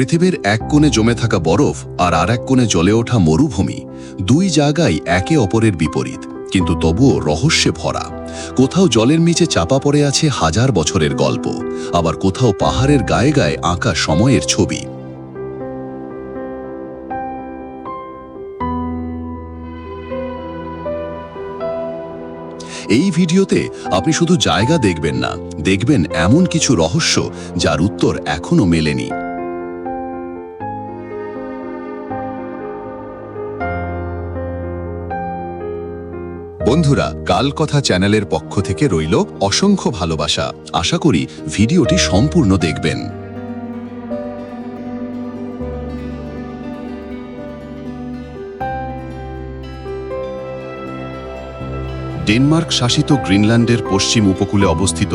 পৃথিবীর এক কোণে জমে থাকা বরফ আর আর এক কোণে জ্বলে ওঠা মরুভূমি, দুই জায়গায় একে অপরের বিপরীত, কিন্তু তবুও রহস্যে ভরা। কোথাও জলের নিচে চাপা পড়ে আছে হাজার বছরের গল্প, আবার কোথাও পাহাড়ের গায়ে গায়ে আঁকা সময়ের ছবি। এই ভিডিওতে আপনি শুধু জায়গা দেখবেন না, দেখবেন এমন কিছু রহস্য যার উত্তর এখনও মেলেনি। বন্ধুরা কাল কথা চ্যানেলের পক্ষ থেকে রইল অসংখ্য ভালোবাসা। আশা করি ভিডিওটি সম্পূর্ণ দেখবেন। ডেনমার্ক শাসিত গ্রিনল্যান্ডের পশ্চিম উপকূলে অবস্থিত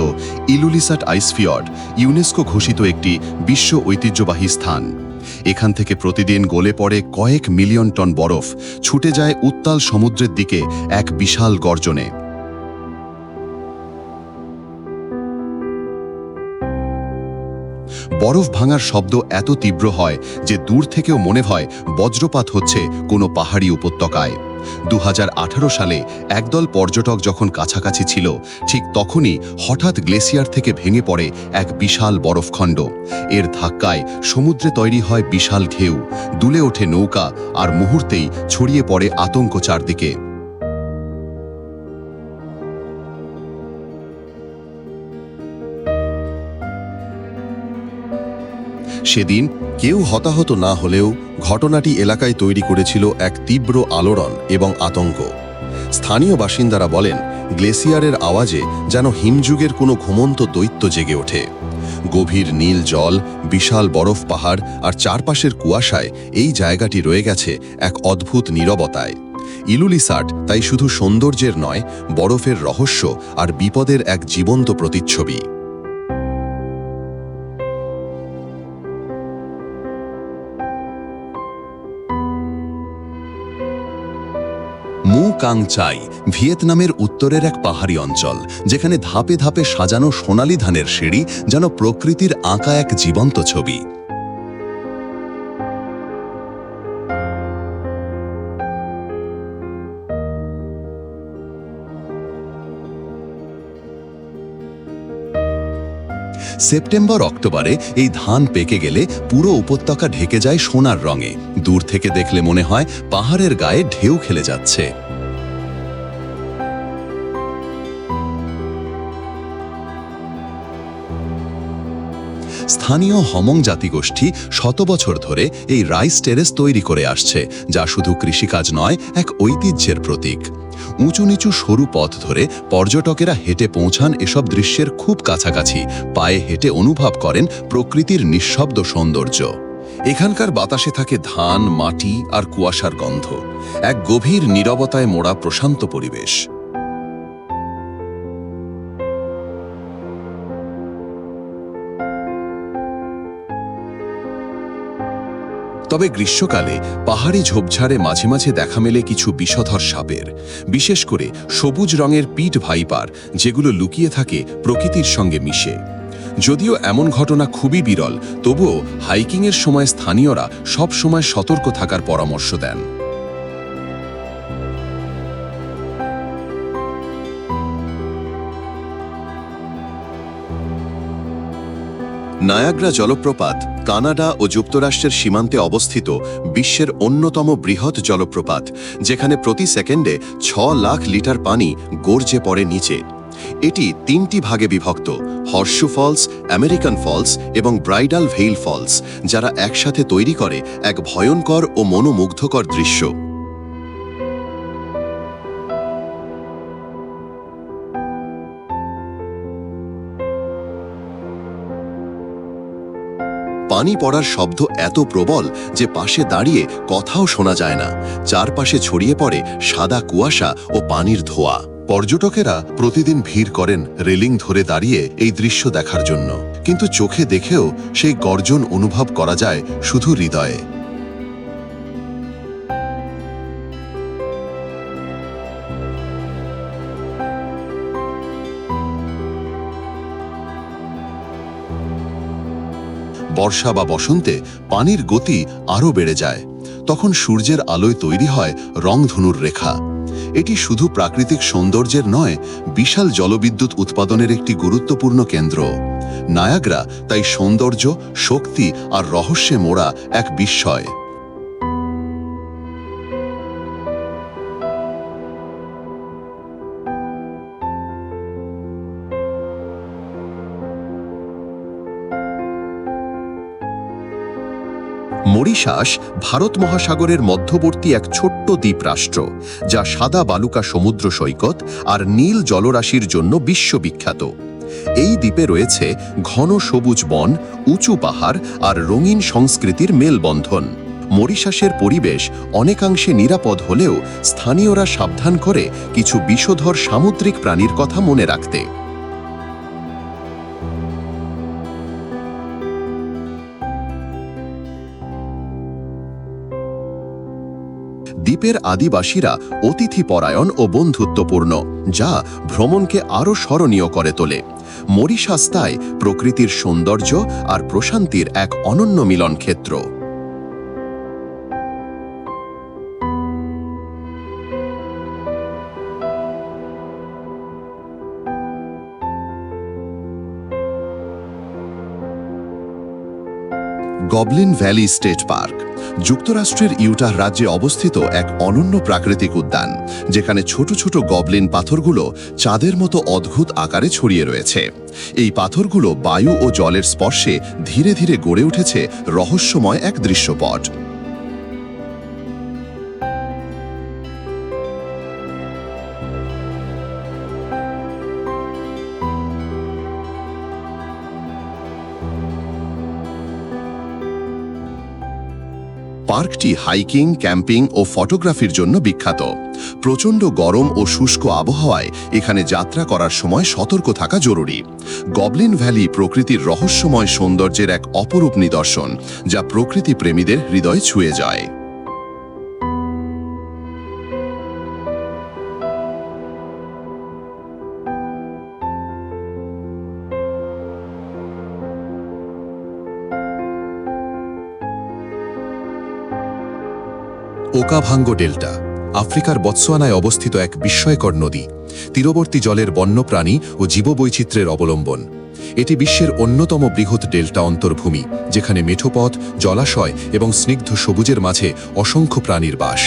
ইলুলিসাট আইসফিয়র্ড ইউনেস্কো ঘোষিত একটি বিশ্ব ঐতিহ্যবাহী স্থান। এখান থেকে প্রতিদিন গলে পড়ে কয়েক মিলিয়ন টন বরফ, ছুটে যায় উত্তাল সমুদ্রের দিকে এক বিশাল গর্জনে। বরফ ভাঙার শব্দ এত তীব্র হয় যে দূর থেকেও মনে হয় বজ্রপাত হচ্ছে কোনো পাহাড়ি উপত্যকায়। দু হাজার আঠারো সালে একদল পর্যটক যখন কাছাকাছি ছিল, ঠিক তখনই হঠাৎ গ্লেসিয়ার থেকে ভেঙে পড়ে এক বিশাল বরফখণ্ড এর ধাক্কায় সমুদ্রে তৈরি হয় বিশাল ঢেউ, দুলে ওঠে নৌকা আর মুহূর্তেই ছড়িয়ে পড়ে আতঙ্ক চারদিকে। সেদিন কেউ হতাহত না হলেও ঘটনাটি এলাকায় তৈরি করেছিল এক তীব্র আলোড়ন এবং আতঙ্ক। স্থানীয় বাসিন্দারা বলেন, গ্লেসিয়ারের আওয়াজে যেন হিমযুগের কোনো ঘুমন্ত দৈত্য জেগে ওঠে। গভীর নীল জল, বিশাল বরফ পাহাড় আর চারপাশের কুয়াশায় এই জায়গাটি রয়ে গেছে এক অদ্ভুত নীরবতায়। ইলুলিসাট তাই শুধু সৌন্দর্যের নয়, বরফের রহস্য আর বিপদের এক জীবন্ত প্রতিচ্ছবি। কাং চাই ভিয়েতনামের উত্তরের এক পাহাড়ি অঞ্চল, যেখানে ধাপে ধাপে সাজানো সোনালী ধানের সিঁড়ি যেন প্রকৃতির আঁকা এক জীবন্ত ছবি। সেপ্টেম্বর অক্টোবরে এই ধান পেকে গেলে পুরো উপত্যকা ঢেকে যায় সোনার রঙে। দূর থেকে দেখলে মনে হয় পাহাড়ের গায়ে ঢেউ খেলে যাচ্ছে। স্থানীয় হমং জাতিগোষ্ঠী শত বছর ধরে এই রাইস টেরেস তৈরি করে আসছে, যা শুধু কৃষিকাজ নয়, এক ঐতিহ্যের প্রতীক। উঁচু নিচু সরু পথ ধরে পর্যটকেরা হেঁটে পৌঁছান এসব দৃশ্যের খুব কাছাকাছি, পায়ে হেঁটে অনুভব করেন প্রকৃতির নিঃশব্দ সৌন্দর্য। এখানকার বাতাসে থাকে ধান, মাটি আর কুয়াশার গন্ধ, এক গভীর নীরবতায় মোড়া প্রশান্ত পরিবেশ। তবে গ্রীষ্মকালে পাহাড়ি ঝোপঝাড়ে মাঝে মাঝে দেখা মেলে কিছু বিষধর সাপের। বিশেষ করে সবুজ রঙের পিট ভাইপার যেগুলো লুকিয়ে থাকে প্রকৃতির সঙ্গে মিশে। যদিও এমন ঘটনা খুবই বিরল, তবুও হাইকিংয়ের সময় স্থানীয়রা সব সময় সতর্ক থাকার পরামর্শ দেন। নায়াগ্রা জলপ্রপাত কানাডা ও যুক্তরাষ্ট্রের সীমান্তে অবস্থিত বিশ্বের অন্যতম বৃহৎ জলপ্রপাত, যেখানে প্রতি সেকেন্ডে ছ লাখ লিটার পানি গর্জে পড়ে নিচে। এটি তিনটি ভাগে বিভক্ত, হর্ষু ফলস, আমেরিকান ফলস এবং ব্রাইডাল ভেইল ফলস, যারা একসাথে তৈরি করে এক ভয়ঙ্কর ও মনোমুগ্ধকর দৃশ্য। পানি পড়ার শব্দ এত প্রবল যে পাশে দাঁড়িয়ে কথাও শোনা যায় না। চারপাশে ছড়িয়ে পড়ে সাদা কুয়াশা ও পানির ধোয়া। পর্যটকেরা প্রতিদিন ভিড় করেন রেলিং ধরে দাঁড়িয়ে এই দৃশ্য দেখার জন্য। কিন্তু চোখে দেখেও সেই গর্জন অনুভব করা যায় শুধু হৃদয়ে। বর্ষা বা বসন্তে পানির গতি আরও বেড়ে যায়। তখন সূর্যের আলোয় তৈরি হয় রংধনুর রেখা। এটি শুধু প্রাকৃতিক সৌন্দর্যের নয়, বিশাল জলবিদ্যুৎ উৎপাদনের একটি গুরুত্বপূর্ণ কেন্দ্র। নায়াগ্রা তাই সৌন্দর্য, শক্তি আর রহস্যে মোড়া এক বিস্ময়। মরিশাস ভারত মহাসাগরের মধ্যবর্তী এক ছোট্ট দ্বীপরাষ্ট্র, যা সাদা বালুকা সমুদ্র সৈকত আর নীল জলরাশির জন্য বিশ্ববিখ্যাত। এই দ্বীপে রয়েছে ঘন সবুজ বন, উঁচু পাহাড় আর রঙিন সংস্কৃতির মেলবন্ধন। মরিশাসের পরিবেশ অনেকাংশে নিরাপদ হলেও স্থানীয়রা সাবধান করে কিছু বিষধর সামুদ্রিক প্রাণীর কথা মনে রাখতে। দ্বীপের আদিবাসীরা অতিথিপরায়ণ ও বন্ধুত্বপূর্ণ, যা ভ্রমণকে আরও স্মরণীয় করে তোলে। মরিশাস্তায় প্রকৃতির সৌন্দর্য আর প্রশান্তির এক অনন্য মিলন গবলিন ভ্যালি স্টেট পার্ক, যুক্তরাষ্ট্রের ইউটাহ রাজ্যে অবস্থিত এক অনন্য প্রাকৃতিক উদ্যান, যেখানে ছোট ছোট গবলিন পাথরগুলো চাঁদের মতো অদ্ভুত আকারে ছড়িয়ে রয়েছে। এই পাথরগুলো বায়ু ও জলের স্পর্শে ধীরে ধীরে গড়ে উঠেছে রহস্যময় এক দৃশ্যপট। পার্কটি হাইকিং, ক্যাম্পিং ও ফটোগ্রাফির জন্য বিখ্যাত। প্রচণ্ড গরম ও শুষ্ক আবহাওয়ায় এখানে যাত্রা করার সময় সতর্ক থাকা জরুরি। গবলিন ভ্যালি প্রকৃতির রহস্যময় সৌন্দর্যের এক অপরূপ নিদর্শন, যা প্রকৃতি প্রেমীদের হৃদয় ছুঁয়ে যায়। ওকাভাঙ্গো ডেল্টা, আফ্রিকার বৎসোয়ানায় অবস্থিত এক বিস্ময়কর নদী, তীরবর্তী জলের বন্যপ্রাণী ও জীববৈচিত্র্যের অবলম্বন। এটি বিশ্বের অন্যতম বৃহৎ ডেল্টা অন্তর্ভূমি, যেখানে মেঠোপথ, জলাশয় এবং স্নিগ্ধ সবুজের মাঝে অসংখ্য প্রাণীর বাস।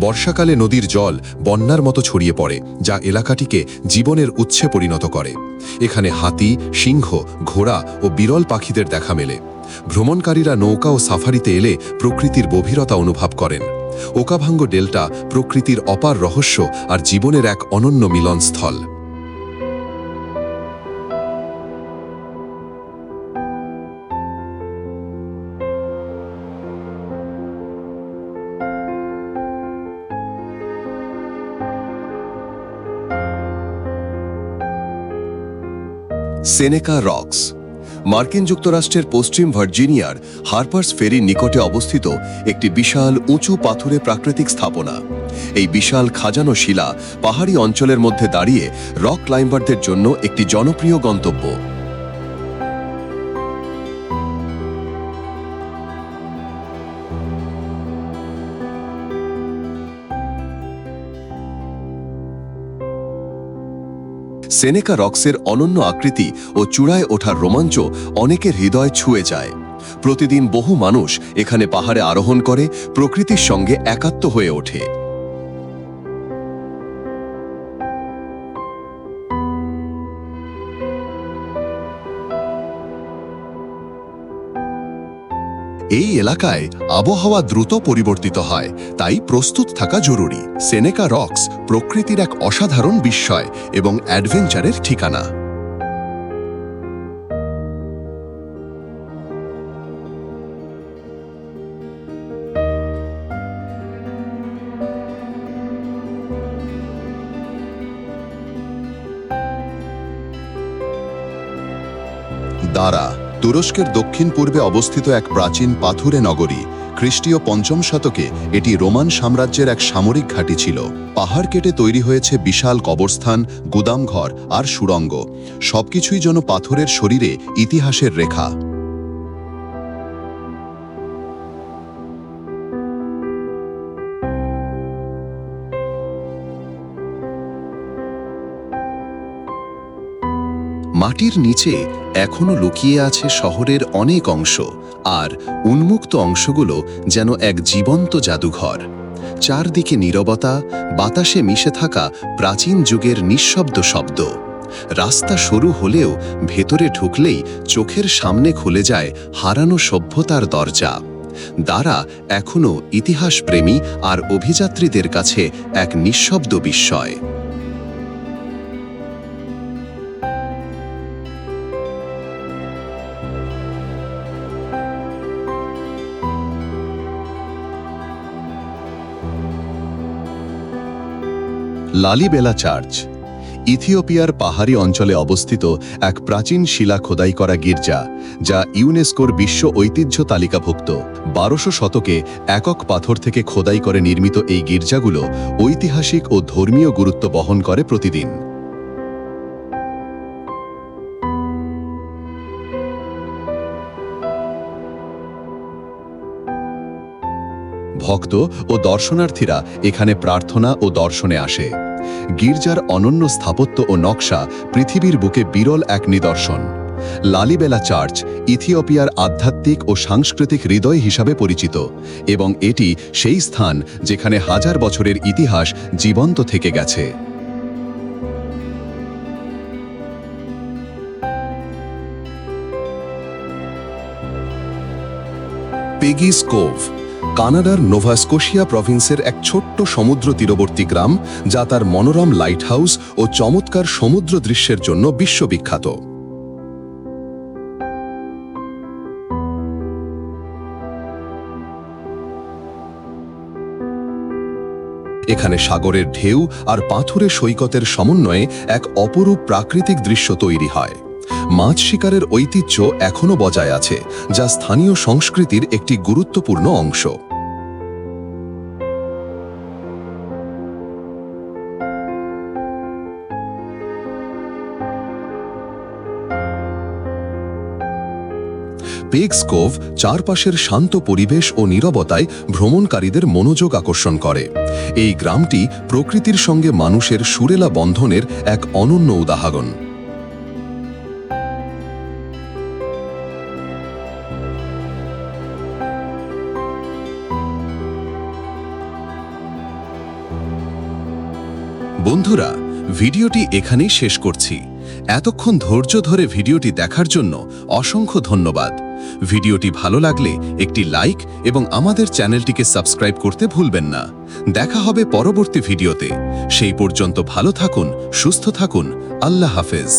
বর্ষাকালে নদীর জল বন্যার মতো ছড়িয়ে পড়ে, যা এলাকাটিকে জীবনের উচ্ছে পরিণত করে। এখানে হাতি, সিংহ, ঘোড়া ও বিরল পাখিদের দেখা মেলে। ভ্রমণকারীরা নৌকা ও সাফারিতে এলে প্রকৃতির গভীরতা অনুভব করেন। ওকাভাঙ্গ ডেল্টা প্রকৃতির অপার রহস্য আর জীবনের এক অনন্য মিলনস্থল। সেনেকা রক্স মার্কিন যুক্তরাষ্ট্রের পশ্চিম ভার্জিনিয়ার হার্পার্স ফেরির নিকটে অবস্থিত একটি বিশাল উঁচু পাথুরে প্রাকৃতিক স্থাপনা। এই বিশাল খাজানো শিলা পাহাড়ি অঞ্চলের মধ্যে দাঁড়িয়ে রক ক্লাইম্বারদের জন্য একটি জনপ্রিয় গন্তব্য। সেনেকা রক্সের অনন্য আকৃতি ও চূড়ায় ওঠার রোমাঞ্চ অনেকের হৃদয় ছুঁয়ে যায়। প্রতিদিন বহু মানুষ এখানে পাহাড়ে আরোহণ করে, প্রকৃতির সঙ্গে একাত্ম হয়ে ওঠে। এই এলাকায় আবহাওয়া দ্রুত পরিবর্তিত হয়, তাই প্রস্তুত থাকা জরুরি। সেনেকা রক্স প্রকৃতির এক অসাধারণ বিস্ময় এবং অ্যাডভেঞ্চারের ঠিকানা। দারা তুরস্কের দক্ষিণ পূর্বে অবস্থিত এক প্রাচীন পাথুরে নগরী, খ্রিস্টীয় পঞ্চম শতকে এটি রোমান সাম্রাজ্যের এক সামরিক ঘাঁটি ছিল। পাহাড় কেটে তৈরি হয়েছে বিশাল কবরস্থান গুদামঘর আর সুরঙ্গ সবকিছুই যেন পাথরের শরীরে ইতিহাসের রেখা। মাটির নিচে এখনও লুকিয়ে আছে শহরের অনেক অংশ, আর উন্মুক্ত অংশগুলো যেন এক জীবন্ত জাদুঘর। চারদিকে নীরবতা, বাতাসে মিশে থাকা প্রাচীন যুগের নিঃশব্দ শব্দ। রাস্তা সরু হলেও ভেতরে ঢুকলেই চোখের সামনে খুলে যায় হারানো সভ্যতার দরজা। দ্বারা এখনও ইতিহাসপ্রেমী আর অভিযাত্রীদের কাছে এক নিঃশব্দ বিস্ময়। লালিবেলা চার্চ, ইথিওপিয়ার পাহাড়ি অঞ্চলে অবস্থিত এক প্রাচীন শিলা খোদাই করা গির্জা, যা ইউনেস্কোর বিশ্ব ঐতিহ্য তালিকাভুক্ত। বারোশো শতকে একক পাথর থেকে খোদাই করে নির্মিত এই গির্জাগুলো ঐতিহাসিক ও ধর্মীয় গুরুত্ব বহন করে প্রতিদিন। ভক্ত ও দর্শনার্থীরা এখানে প্রার্থনা ও দর্শনে আসে। গির্জার অনন্য স্থাপত্য ও নকশা পৃথিবীর বুকে বিরল এক নিদর্শন। লালিবেলা চার্চ ইথিওপিয়ার আধ্যাত্মিক ও সাংস্কৃতিক হৃদয় হিসাবে পরিচিত এবং এটি সেই স্থান যেখানে হাজার বছরের ইতিহাস জীবন্ত থেকে গেছে। পেগিস কোভ কানাডার নোভাস্কোশিয়া প্রভিন্সের এক ছোট্ট সমুদ্র তীরবর্তী গ্রাম, যা তার মনোরম লাইটহাউস ও চমৎকার সমুদ্র দৃশ্যের জন্য বিশ্ববিখ্যাত। এখানে সাগরের ঢেউ আর পাথুরে সৈকতের সমন্বয়ে এক অপরূপ প্রাকৃতিক দৃশ্য তৈরি হয়। মাছ শিকারের ঐতিহ্য এখনও বজায় আছে, যা স্থানীয় সংস্কৃতির একটি গুরুত্বপূর্ণ অংশ। পেগসকোভ চারপাশের শান্ত পরিবেশ ও নীরবতায় ভ্রমণকারীদের মনোযোগ আকর্ষণ করে। এই গ্রামটি প্রকৃতির সঙ্গে মানুষের সুরেলা বন্ধনের এক অনন্য উদাহরণ। বন্ধুরা, ভিডিওটি এখানেই শেষ করছি। এতক্ষণ ধৈর্য ধরে ভিডিওটি দেখার জন্য অসংখ্য ধন্যবাদ। ভিডিওটি ভালো লাগলে একটি লাইক এবং আমাদের চ্যানেলটিকে সাবস্ক্রাইব করতে ভুলবেন না। দেখা হবে পরবর্তী ভিডিওতে। সেই পর্যন্ত ভালো থাকুন, সুস্থ থাকুন। আল্লাহ হাফেজ।